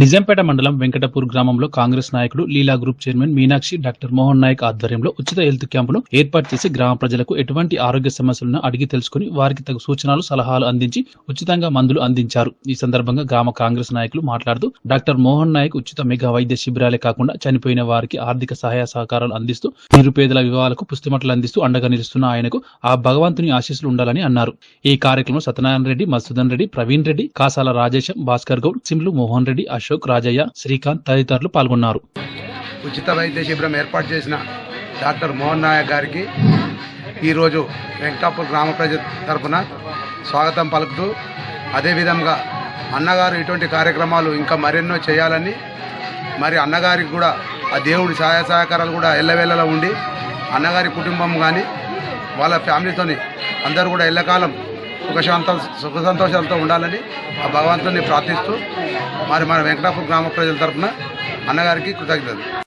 నిజాంపేట మండలం వెంకటపూర్ గ్రామంలో కాంగ్రెస్ నాయకుడు Leela group chairman Meenakshi doctor Mohan Nayak ఆధ్వర్యంలో ఉచిత హెల్త్ క్యాంపును ఏర్పాటు చేసి గ్రామ ప్రజలకు ఎటువంటి ఆరోగ్య సమస్యలను అడిగి తెలుసుకుని వారికి తగు సూచనలు సలహాలు అందించి ఉచితంగా మందులు అందించారు. ఈ సందర్భంగా గ్రామ కాంగ్రెస్ నాయకులు మాట్లాడుతూ డాక్టర్ మోహన్ నాయక్ ఉచిత మెగా వైద్య శిబిరాలే కాకుండా చనిపోయిన వారికి ఆర్థిక సహాయ సహకారాలు అందిస్తూ నిరుపేదల వివాహాలకు పుస్తమటలు అందిస్తూ అండగా నిలుస్తున్న ఆయనకు ఆ భగవంతుని ఆశీస్సులు ఉండాలని అన్నారు. ఈ కార్యక్రమంలో సత్యనారాయణ రెడ్డి మధుసూదన్ రెడ్డి ప్రవీణ్ రెడ్డి కాసాల రాజేశం భాస్కర్ గౌడ్ సిమ్లు మోహన్ రెడ్డి అశోక్ రాజయ్య శ్రీకాంత్ తదితరులు పాల్గొన్నారు. ఉచిత వైద్య శిబిరం ఏర్పాటు చేసిన డాక్టర్ మోహన్ నాయక్ గారికి ఈరోజు వెంకటాపూర్ గ్రామ ప్రజల తరఫున స్వాగతం పలుకుతూ అదేవిధంగా అన్నగారు ఇటువంటి కార్యక్రమాలు ఇంకా మరెన్నో చేయాలని మరి అన్నగారికి కూడా ఆ దేవుడి సహాయ సహకారాలు కూడా ఎల్లవేళలా ఉండి అన్నగారి కుటుంబం కానీ వాళ్ళ ఫ్యామిలీతోని అందరూ కూడా ఎల్లకాలం సుఖశాంత సుఖ సంతోషాలతో ఉండాలని ఆ భగవంతుని ప్రార్థిస్తూ మరి మన వెంకటాపూర్ గ్రామ ప్రజల తరపున అన్నగారికి కృతజ్ఞతలు.